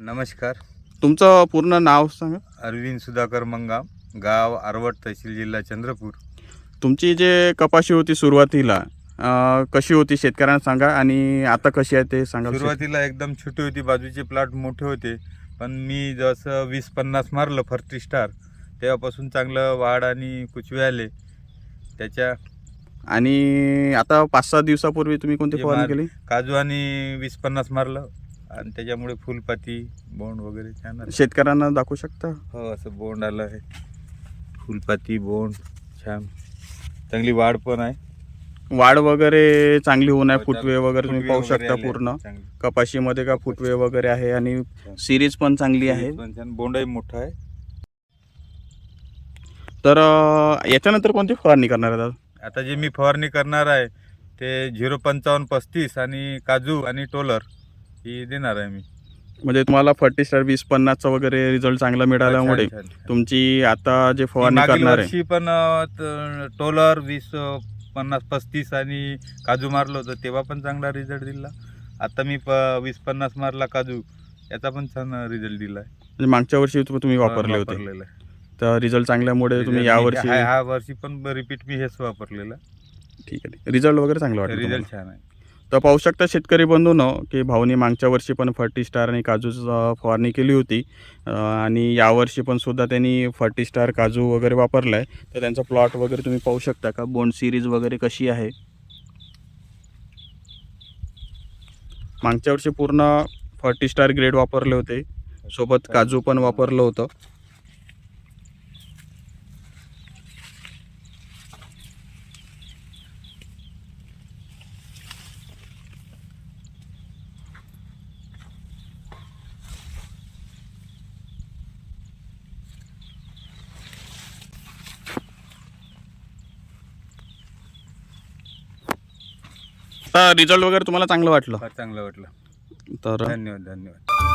नमस्कार. तुमचं पूर्ण नाव सांगा. अरविंद सुधाकर मंगाम गाव आरवड तहसील जिल्हा चंद्रपूर. तुमची जे कपाशी होती सुरुवातीला अं, कशी होती शेतकऱ्यांना सांगा आणि आता कशी आहे ते सांगा. सुरुवातीला एकदम छोटी होती बाजूचे प्लॉट मोठे होते पण मी जसं वीस पन्नास मारलं फर्टी स्टार तेव्हापासून चांगलं वाढ आणि कुचवे आले. त्याच्या आणि आता पाच सहा दिवसापूर्वी तुम्ही कोणती फवारणी मार- केली? काजू आणि वीस पन्नास मारलं. आणि त्याच्यामुळे फुलपाती बोंड वगैरे छान आलं. शेतकऱ्यांना दाखवू शकता? हो असं बोंड आलं आहे. फुलपाती बोंड छान. चांगली वाढ पण आहे. वाढ वगैरे चांगली होऊन आहे हो, फुटवे वगैरे तुम्ही फुटवे पाहू वगैरे शकता आले. पूर्ण. चांगले. कपाशीमध्ये का फुटवे वगैरे आहे आणि सिरीज पण चांगली आहे. पण छान. बोंडही मोठं आहे. तर अं, याच्यानंतर कोणती फवारणी करणार आहेत आता जे मी फवारणी करणार आहे ते झिरो पंचावन्न पस्तीस आणि काजू आणि टोलर. ही देणार आहे मी. म्हणजे तुम्हाला फर्टिस्टर वीस पन्नासचा वगैरे रिझल्ट चांगला मिळाल्यामुळे छान, छान, छान. तुमची आता जे फवारणी मागील करणार आहे. वर्षी पण अं, त- टोलर वीस अं, पन्नास पस्तीस आणि काजू मारलं होतं तेव्हा पण चांगला रिझल्ट दिला. आता मी प वीस पन्नास मारला काजू याचा पण छान रिझल्ट दिला आहे म्हणजे मागच्या वर्षी तु- तुम्ही वापरले होते. तर रिझल्ट चांगल्यामुळे तुम्ही या वर्षी हा हा वर्षी पण रिपीट मी हेच वापरलेलं. ठीक आहे रिझल्ट वगैरे चांगलं वाटलं रिझल्ट. छान आहे. तर पाहू शकता शेतकरी बंधून की भाऊनी मागच्या वर्षी पण फर्टी स्टार आणि काजू फवारणी केली होती. आणि यावर्षी पण सुद्धा त्यांनी फर्टी स्टार काजू वगैरे वापरला आहे तर त्यांचा प्लॉट वगैरे तुम्ही पाहू शकता का? बोंड सिरीज वगैरे कशी आहे? मागच्या वर्षी पूर्ण फर्टी स्टार ग्रेड वापरले होते. सोबत काजू पण वापरलं होतं. तर रिझल्ट वगैरे तुम्हाला चांगलं वाटलं. चांगलं वाटलं. तर धन्यवाद धन्यवाद.